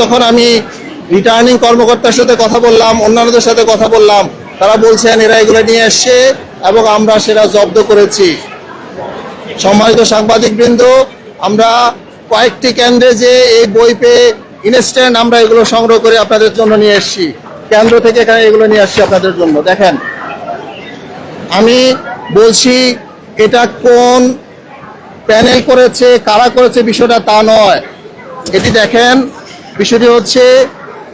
যখন আমি রিটার্নিং কর্মকর্তার সাথে কথা বললাম, অন্যান্যদের সাথে কথা বললাম। তারা বলছেন, এরা এগুলো নিয়ে এসছে এবং আমরা সেটা জব্দ করেছি। সম্মানিত সাংবাদিক বৃন্দ আমরা কয়েকটি কেন্দ্রে যে এই বই পেয়ে ইনস্ট্যান্ট আমরা এগুলো সংগ্রহ করে আপনাদের জন্য নিয়ে এসেছি। কেন্দ্র থেকে এখানে এগুলো নিয়ে আসছি আপনাদের জন্য। দেখেন, আমি বলছি, এটা কোন প্যানেল করেছে, কারা করেছে বিষয়টা তা নয়। এটি দেখেন বিষয়টি হচ্ছে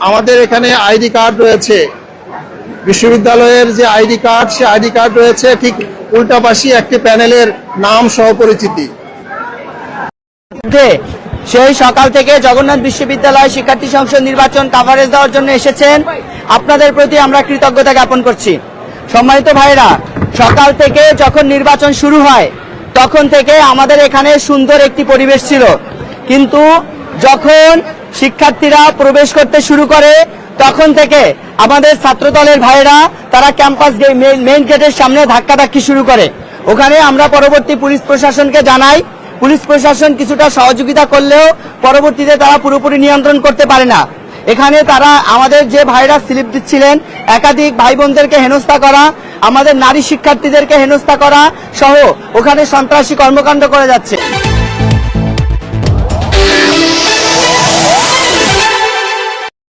আমাদের এখানে আইডি কার্ড রয়েছে। বিশ্ববিদ্যালয়ের যে আইডি কার্ড, সে আইডি কার্ড রয়েছে ঠিক উল্টাপাশি একটি প্যানেলের নাম সহ পরিচিতি। সেই সকাল থেকে জগন্নাথ বিশ্ববিদ্যালয় শিক্ষার্থী সংসদ নির্বাচন কাভারেজ দেওয়ার জন্য এসেছেন। আপনাদের প্রতি আমরা কৃতজ্ঞতা জ্ঞাপন করছি। সম্মানিত ভাইরা সকাল থেকে যখন নির্বাচন শুরু হয়, তখন থেকে আমাদের এখানে সুন্দর একটি পরিবেশ ছিল। কিন্তু যখন শিক্ষার্থীরা প্রবেশ করতে শুরু করে, তখন থেকে আমাদের ছাত্রদলের ভাইরা তারা ক্যাম্পাস মেইন গেটের সামনে ধাক্কাধাক্কি শুরু করে। ওখানে আমরা পরবর্তী পুলিশ প্রশাসনকে জানাই। পুলিশ প্রশাসন কিছুটা সহযোগিতা করলেও পরবর্তীতে তারা পুরোপুরি নিয়ন্ত্রণ করতে পারে না। এখানে তারা আমাদের যে ভাইরা স্লিপ দিচ্ছিলেন, একাধিক ভাই বোনদেরকে হেনস্থা করা, আমাদের নারী শিক্ষার্থীদেরকে হেনস্থা করা সহ ওখানে সন্ত্রাসী কর্মকাণ্ড করে যাচ্ছে।